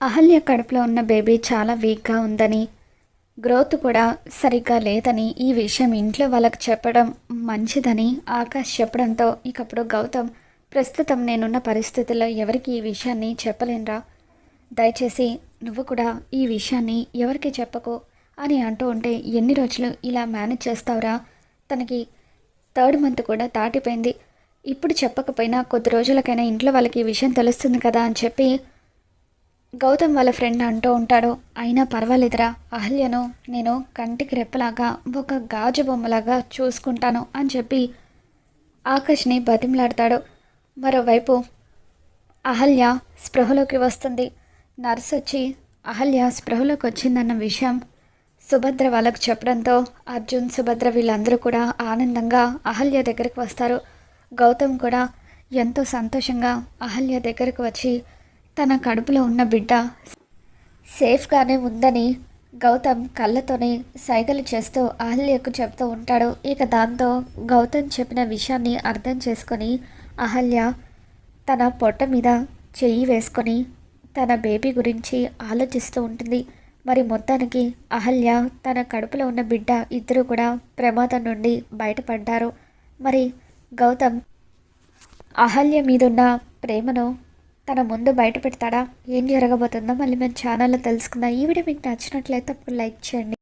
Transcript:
అహల్య కడుపులో ఉన్న బేబీ చాలా వీక్గా ఉందని గ్రోత్ కూడా సరిగ్గా లేదని ఈ విషయం ఇంట్లో వాళ్ళకి చెప్పడం మంచిదని ఆకాష్ చెప్పడంతో ఇకప్పుడు గౌతమ్ ప్రస్తుతం నేనున్న పరిస్థితుల్లో ఎవరికి ఈ విషయాన్ని చెప్పలేనురా. దయచేసి నువ్వు కూడా ఈ విషయాన్ని ఎవరికి చెప్పకు అని అంటూ ఉంటే ఎన్ని రోజులు ఇలా మేనేజ్ చేస్తావురా? తనకి థర్డ్ మంత్ కూడా దాటిపోయింది. ఇప్పుడు చెప్పకపోయినా కొద్ది రోజులకైనా ఇంట్లో వాళ్ళకి ఈ విషయం తెలుస్తుంది కదా అని చెప్పి గౌతమ్ వాళ్ళ ఫ్రెండ్ అంటూ ఉంటాడు. అయినా పర్వాలేదురా. అహల్యను నేను కంటికి రెప్పలాగా ఒక గాజు బొమ్మలాగా చూసుకుంటాను అని చెప్పి ఆకాష్ని బతిమలాడతాడు. మరోవైపు అహల్య స్పృహలోకి వస్తుంది. నర్స్ వచ్చి అహల్య స్పృహలోకి వచ్చిందన్న విషయం సుభద్ర వాళ్ళకు చెప్పడంతో అర్జున్ సుభద్ర వీళ్ళందరూ కూడా ఆనందంగా అహల్య దగ్గరికి వస్తారు. గౌతమ్ కూడా ఎంతో సంతోషంగా అహల్య దగ్గరకు వచ్చి తన కడుపులో ఉన్న బిడ్డ సేఫ్గానే ఉందని గౌతమ్ కళ్ళతోనే సైగలు చేస్తూ అహల్యకు చెప్తూ ఉంటాడు. ఇక దాంతో గౌతమ్ చెప్పిన విషయాన్ని అర్థం చేసుకొని అహల్య తన పొట్ట మీద చెయ్యి వేసుకొని తన బేబీ గురించి ఆలోచిస్తూ ఉంటుంది. మరి మొత్తానికి అహల్య తన కడుపులో ఉన్న బిడ్డ ఇద్దరు కూడా ప్రమాదం నుండి బయటపడ్డారు. మరి గౌతమ్ అహల్య మీదున్న ప్రేమను తన ముందు బయట పెడతాడా? ఏం జరగబోతుందో మళ్ళీ మన ఛానల్లో తెలుసుకుందాం. ఈ వీడియో మీకు నచ్చినట్లయితే అప్పుడు లైక్ చేయండి.